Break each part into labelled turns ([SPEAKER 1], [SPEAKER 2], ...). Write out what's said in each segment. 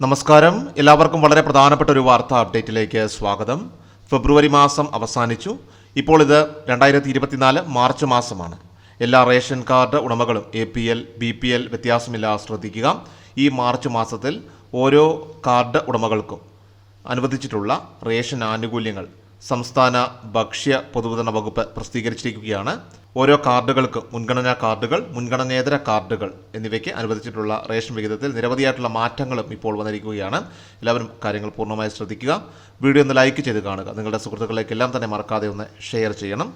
[SPEAKER 1] നമസ്കാരം. എല്ലാവർക്കും വളരെ പ്രധാനപ്പെട്ട ഒരു വാർത്താ അപ്ഡേറ്റിലേക്ക് സ്വാഗതം. ഫെബ്രുവരി മാസം അവസാനിച്ചു. ഇപ്പോൾ ഇത് രണ്ടായിരത്തി ഇരുപത്തിനാല് മാർച്ച് മാസമാണ്. എല്ലാ ration card ഉടമകളും A P L B P L വ്യത്യാസമില്ലാതെ ശ്രദ്ധിക്കുക. ഈ മാർച്ച് മാസത്തിൽ ഓരോ കാർഡ് ഉടമകൾക്കും അനുവദിച്ചിട്ടുള്ള റേഷൻ ആനുകൂല്യങ്ങൾ സംസ്ഥാന ഭക്ഷ്യ പൊതുവിതരണ വകുപ്പ് പ്രസിദ്ധീകരിച്ചിരിക്കുകയാണ്. ഓരോ കാർഡുകൾക്ക് മുൻഗണനാ കാർഡുകൾ മുൻഗണനേതര കാർഡുകൾ എന്നിവയ്ക്ക് അനുവദിച്ചിട്ടുള്ള റേഷൻ വിഹിതത്തിൽ നിരവധിയായിട്ടുള്ള മാറ്റങ്ങളും ഇപ്പോൾ വന്നിരിക്കുകയാണ്. എല്ലാവരും കാര്യങ്ങൾ പൂർണമായി ശ്രദ്ധിക്കുക. വീഡിയോ ഒന്ന് ലൈക്ക് ചെയ്ത് കാണുക. നിങ്ങളുടെ സുഹൃത്തുക്കളിലേക്കെല്ലാം തന്നെ മറക്കാതെ ഒന്ന് ഷെയർ ചെയ്യണം.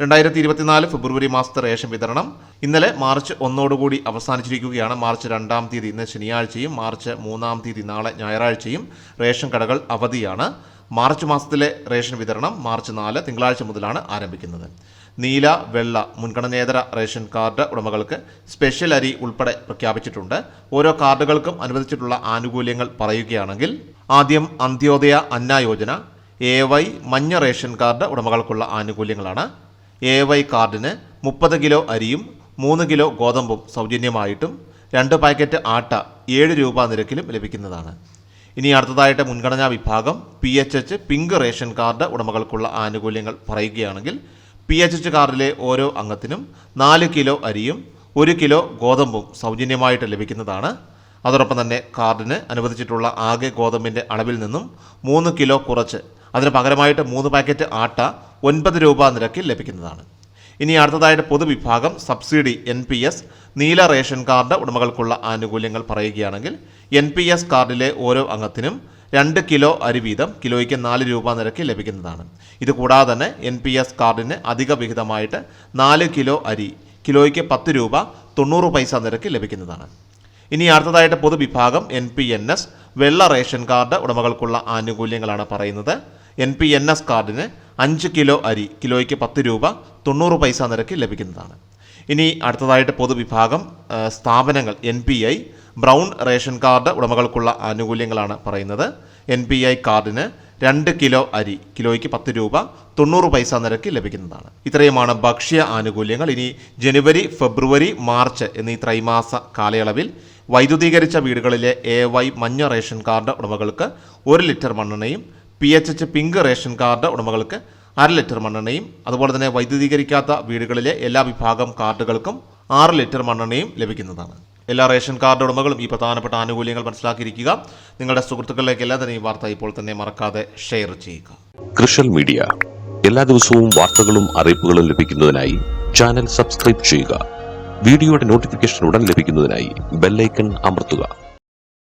[SPEAKER 1] രണ്ടായിരത്തി ഇരുപത്തിനാല് ഫെബ്രുവരി മാസത്തെ റേഷൻ വിതരണം ഇന്നലെ മാർച്ച് ഒന്നോടുകൂടി അവസാനിച്ചിരിക്കുകയാണ്. മാർച്ച് രണ്ടാം തീയതി ഇന്ന് ശനിയാഴ്ചയും മാർച്ച് മൂന്നാം തീയതി നാളെ ഞായറാഴ്ചയും റേഷൻ കടകൾ അവധിയാണ്. മാർച്ച് മാസത്തിലെ റേഷൻ വിതരണം മാർച്ച് നാല് തിങ്കളാഴ്ച മുതലാണ് ആരംഭിക്കുന്നത്. നീല വെള്ള മുൻഗണനേതര റേഷൻ കാർഡ് ഉടമകൾക്ക് സ്പെഷ്യൽ അരി ഉൾപ്പെടെ പ്രഖ്യാപിച്ചിട്ടുണ്ട്. ഓരോ കാർഡുകൾക്കും അനുവദിച്ചിട്ടുള്ള ആനുകൂല്യങ്ങൾ പറയുകയാണെങ്കിൽ ആദ്യം അന്ത്യോദയ അന്ന യോജന എ വൈ മഞ്ഞ റേഷൻ കാർഡ് ഉടമകൾക്കുള്ള ആനുകൂല്യങ്ങളാണ്. എ വൈ കാർഡിന് മുപ്പത് കിലോ അരിയും മൂന്ന് കിലോ ഗോതമ്പും സൗജന്യമായിട്ടും രണ്ട് പാക്കറ്റ് ആട്ട ഏഴ് രൂപ നിരക്കിലും ലഭിക്കുന്നതാണ്. ഇനി അടുത്തതായിട്ട് മുൻഗണനാ വിഭാഗം P H H pink ration card ഉടമകൾക്കുള്ള ആനുകൂല്യങ്ങൾ പറയുകയാണെങ്കിൽ പി എച്ച് എച്ച് കാർഡിലെ ഓരോ അംഗത്തിനും നാല് കിലോ അരിയും ഒരു കിലോ ഗോതമ്പും സൗജന്യമായിട്ട് ലഭിക്കുന്നതാണ്. അതോടൊപ്പം തന്നെ കാർഡിന് അനുവദിച്ചിട്ടുള്ള ആകെ ഗോതമ്പിന്റെ അളവിൽ നിന്നും മൂന്ന് കിലോ കുറച്ച് അതിന് പകരമായിട്ട് മൂന്ന് പാക്കറ്റ് ആട്ട ഒൻപത് രൂപ നിരക്കിൽ ലഭിക്കുന്നതാണ്. ഇനി അടുത്തതായിട്ട് പൊതുവിഭാഗം സബ്സിഡി എൻ പി എസ് നീല റേഷൻ കാർഡ് ഉടമകൾക്കുള്ള ആനുകൂല്യങ്ങൾ പറയുകയാണെങ്കിൽ എൻ പി എസ് കാർഡിലെ ഓരോ അംഗത്തിനും രണ്ട് കിലോ അരി വീതം കിലോയ്ക്ക് നാല് രൂപ നിരക്ക് ലഭിക്കുന്നതാണ്. ഇത് കൂടാതെ തന്നെ എൻ പി എസ് കാർഡിന് അധിക വിഹിതമായിട്ട് നാല് കിലോ അരി കിലോയ്ക്ക് പത്ത് രൂപ തൊണ്ണൂറ് പൈസ നിരക്ക് ലഭിക്കുന്നതാണ്. ഇനി അടുത്തതായിട്ട് പൊതുവിഭാഗം എൻ പി എൻ എസ് വെള്ള റേഷൻ കാർഡ് ഉടമകൾക്കുള്ള ആനുകൂല്യങ്ങളാണ് പറയുന്നത്. എൻ പി എൻ എസ് കാർഡിന് അഞ്ച് കിലോ അരി കിലോയ്ക്ക് പത്ത് രൂപ തൊണ്ണൂറ് പൈസ നിരക്ക് ലഭിക്കുന്നതാണ്. ഇനി അടുത്തതായിട്ട് പൊതുവിഭാഗം സ്ഥാപനങ്ങൾ N P I brown ration card ഉടമകൾക്കുള്ള ആനുകൂല്യങ്ങളാണ് പറയുന്നത്. എൻ പി ഐ കാർഡിന് രണ്ട് കിലോ അരി കിലോയ്ക്ക് പത്ത് രൂപ തൊണ്ണൂറ് പൈസ നിരക്ക് ലഭിക്കുന്നതാണ്. ഇത്രയുമാണ് ഭക്ഷ്യ ആനുകൂല്യങ്ങൾ. ഇനി ജനുവരി ഫെബ്രുവരി മാർച്ച് എന്നീ ത്രൈമാസ കാലയളവിൽ വൈദ്യുതീകരിച്ച വീടുകളിലെ എ വൈ മഞ്ഞ റേഷൻ കാർഡ് ഉടമകൾക്ക് ഒരു litre മണ്ണെണ്ണയും P H H pink ration card ഉടമകൾക്ക് അര ലിറ്റർ മണ്ണെണ്ണയും അതുപോലെ തന്നെ വൈദ്യുതീകരിക്കാത്ത വീടുകളിലെ എല്ലാ വിഭാഗം കാർഡുകൾക്കും ആറ് ലിറ്റർ മണ്ണെണ്ണയും ലഭിക്കുന്നതാണ്. എല്ലാ റേഷൻ കാർഡ് ഉടമകളും ഈ പ്രധാനപ്പെട്ട ആനുകൂല്യങ്ങൾ മനസ്സിലാക്കിയിരിക്കുക. നിങ്ങളുടെ സുഹൃത്തുക്കളിലേക്ക് എല്ലാം തന്നെ ഈ വാർത്ത ഇപ്പോൾ തന്നെ മറക്കാതെ ഷെയർ ചെയ്യുക.
[SPEAKER 2] കൃഷൽ മീഡിയ. എല്ലാ ദിവസവും വാർത്തകളും അറിയിപ്പുകളും ലഭിക്കുന്നതിനായി ചാനൽ സബ്സ്ക്രൈബ് ചെയ്യുക. വീഡിയോയുടെ നോട്ടിഫിക്കേഷൻ ഉടൻ ലഭിക്കുന്നതിനായി ബെല്ലൈക്കൺ അമർത്തുക.